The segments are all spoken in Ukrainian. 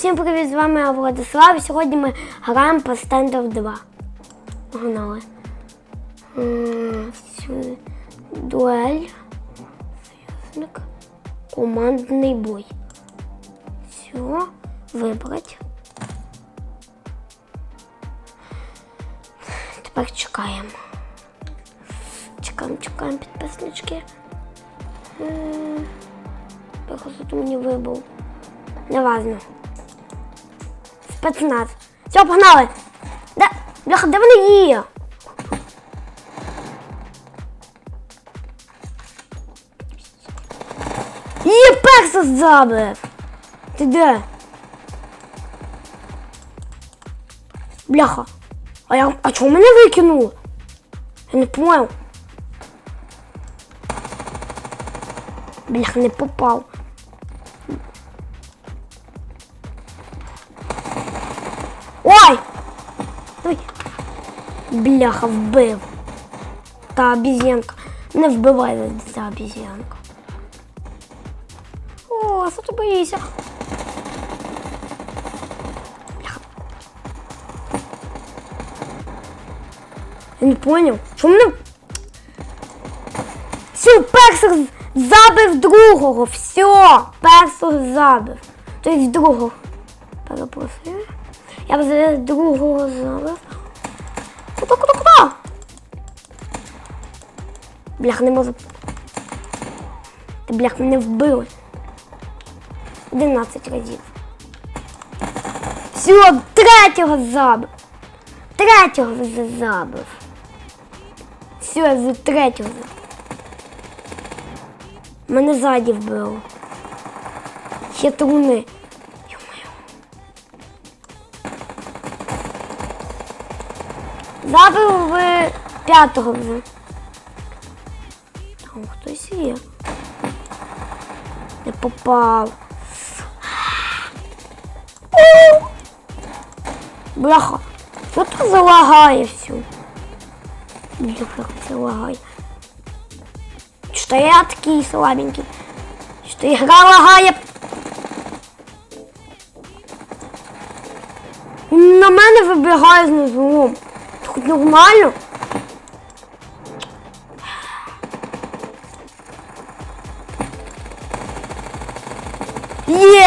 Всім привіт, з вами Владислав. І сьогодні ми граємо по Standard 2. Погнали. Дуель. Союзник. Командний бой. Все. Вибрати. Тепер чекаємо. Чекаємо, чекаємо підписнички. Тут мені вибув. Неважно. Спецназ. Все, погнали. Де, бляха, де вони є? Є, перса забив. Ти де? Бляха. А я. А чого мене викинуло? Я не понял. Бляха, не попав. Бляха, вбив. Та обіз'янка. Не вбивай ця обіз'янка. О, що ти боїшся? Я не поняв. Що мене. Все, персик забив другого. Все, персик забив. Тобто другого. Перепрошую. Я б за другого забив. Блях, не можу. Ти блях мене вбили. 11 разів. Все, третього забив. Третього забив. Все, за третього забив. Мене ззаді вбило. Хитруни. Забив ви п'ятого вже. Є. Не попав. Бляха, що тут залагає все? Бляха, як це лагає. Що я такий слабенький? Що ігра лагає? На мене вибігає з низом. Хоч нормально?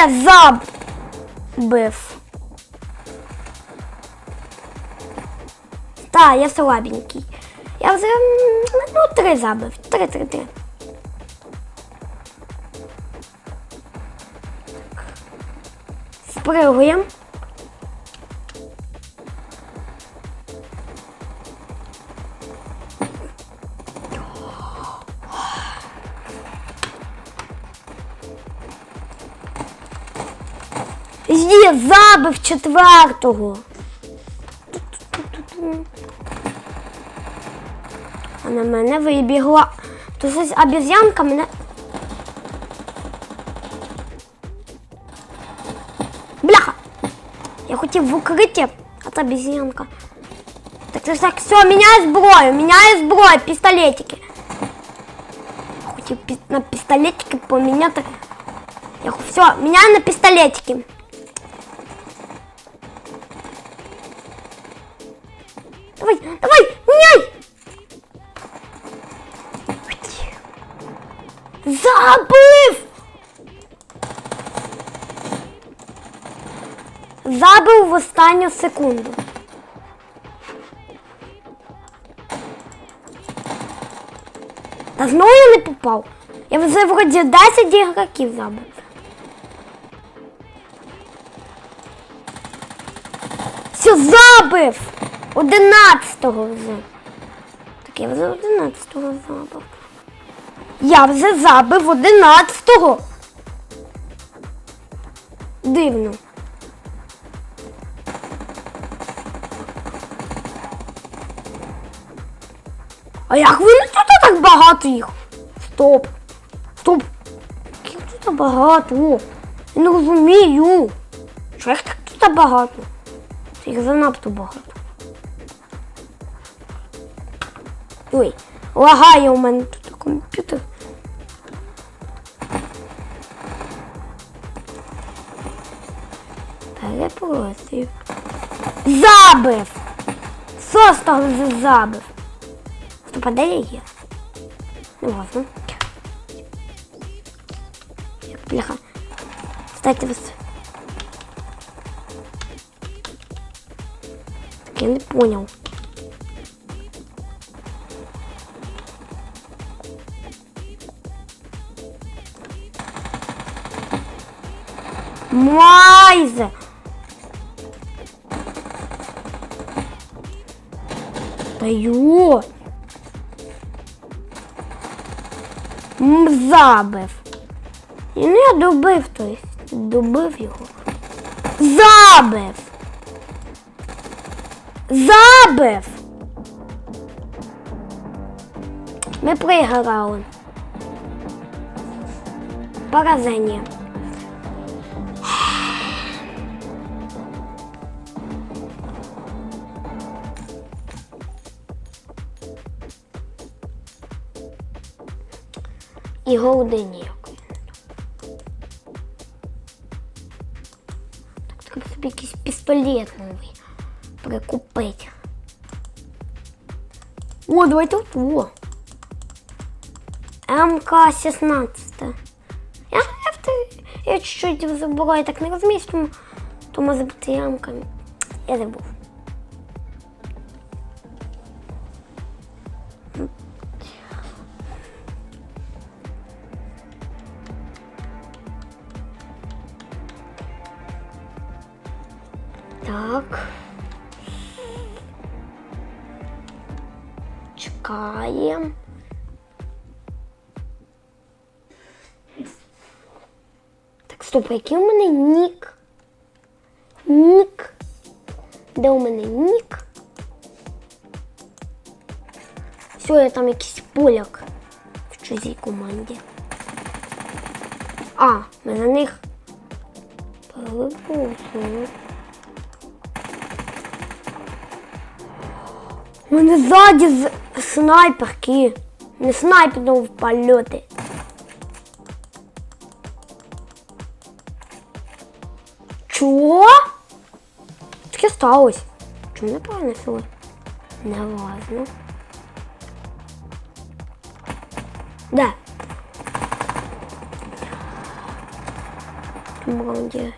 Забив. Так, я слабенький. Я вже ну, три забив. Три, три, три. Спригуємо. Є, забив четвертого. А на мене вибігла. То щось обіз'янка мене. Бляха! Я хотів в укриття, а це обіз'янка. Так це ж так, все, міняю зброю, міняю зброю, пістолетики. Я хотів пі- на пістолетики поміняти. Я х- все, міняю на пістолетики. Забив! Забив в останню секунду. Та знову я не попав. Я вже вроді 10 ігроків забив. Все, забив! Одинадцятого вже. Так я вже одинадцятого забив. Я вже забив одинадцятого. Дивно. А як ви тут так багато їх? Стоп. Стоп. Як тут багато? Я не розумію. Що їх так тут багато? Їх занадто багато. Ой, лагає у мене тут комп'ютер. Перепрошую. Забив! Состав забив. А де є? Не важно. Бляха. Кстати, вас. Так я не понял. Майзе! Даю! Забив. І я добив, то есть, добив його. Забив! Забив! Ми проіграли. Поразення. І голди ніякої. Так треба собі якийсь пістолет новий прикупити. О, давай тут. О. МК-16. Я, я, я чуть-чуть забуваю, так не розумієш, тому, тому забути ямками. Я забув. Так, який у мене нік? Нік. Де у мене нік? Все, я там якийсь поляк в чужій команді. А, ми на них перепрошую. У мене ззаді з снайперки. Не снайперного в польоти. Чого? Таке сталося. Чому не перенесли? Не важно. Де? Команді.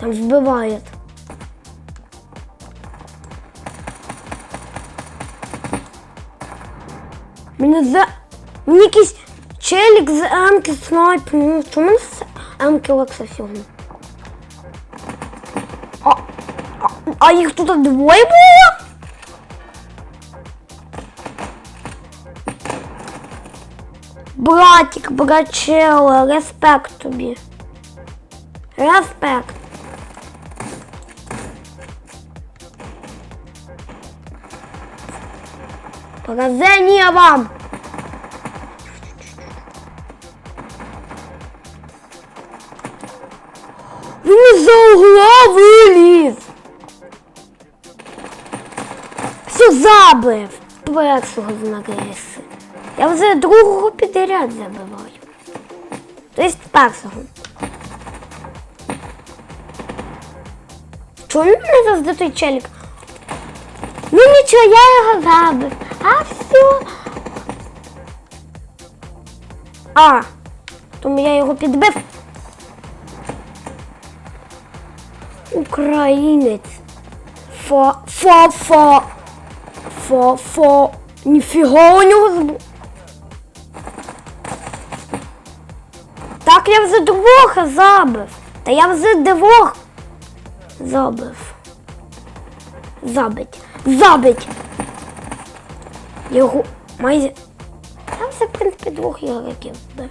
Там вбивает. Мене за... Мені якийсь челік з Емки снайпер. Ну, чому з Емки Лекса сьогодні? А, а, а їх тут двоє було? Братик, братчела, респект тобі. Респект. Поразение вам! Все забив! Першого знакриси. Я вже другого підряд забиваю. Тобто першого. Чому мене завжди той челік? Ну нічого, я його забив. А все. А, тому я його підбив. Українець. Фа, Фа, фа. Ніфіга у нього. Так я вже двох забив. Та я вже двох забив. Забить. Забить. Його майже. Я вже, в принципі, двох ігроків вбив.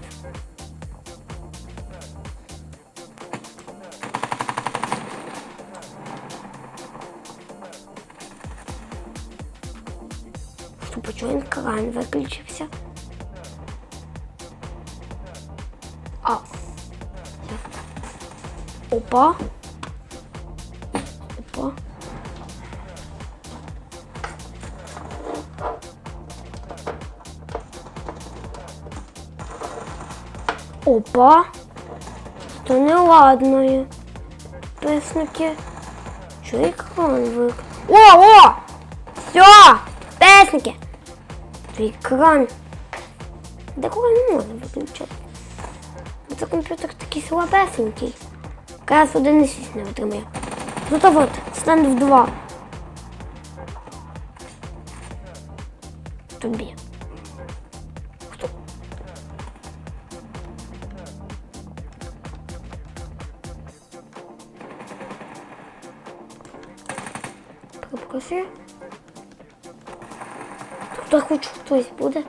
Чого він кран виключився? А. Опа. Опа. Опа. То не ладно. Песники. Що екран вик... О, о! Все! Песники! Екран. Де коли не можна виключати? Бо це комп'ютер такий слабесенький. Якраз 1,6 не витримає. Ну то от, стенд в 2. Тобі. Хто? Тут хоч хтось буде.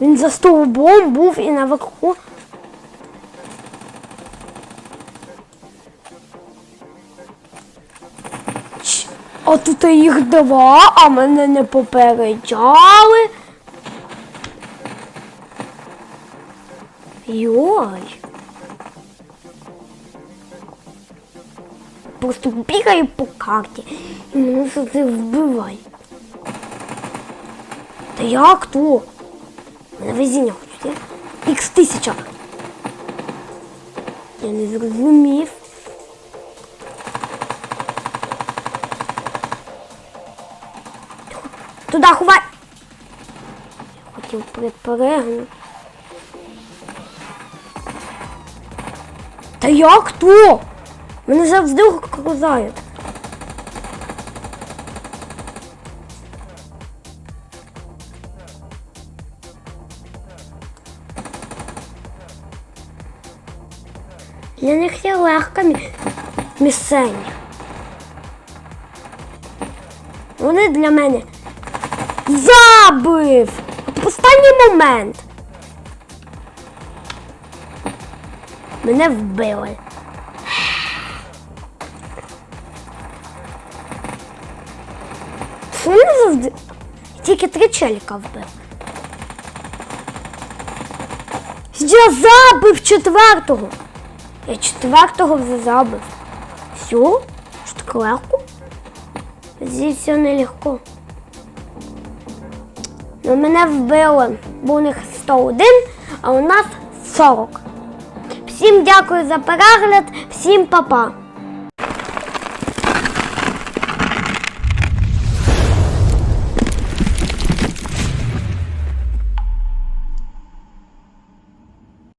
Він за стовбом був і наверху. Ч, А тут їх два, а мене не попереджали. Йой. Просто бігаю по карті і мене завжди вбиває. Та як то? Мене везіння хочуть. Ікс тисяча. Я не зрозумів. Туди ховай. Я хотів перепригнути. Та як то? Мене завжди окружають. Для них є легка мі- Вони для мене забив! В останній момент. Мене вбили. Завжди? Тільки три челіка вбив. Я забив четвертого. Я четвертого вже забив. Все? Що так легко? Здесь все нелегко. Ну, мене вбили, бо у них 101, а у нас 40. Всім дякую за перегляд, всім па-па.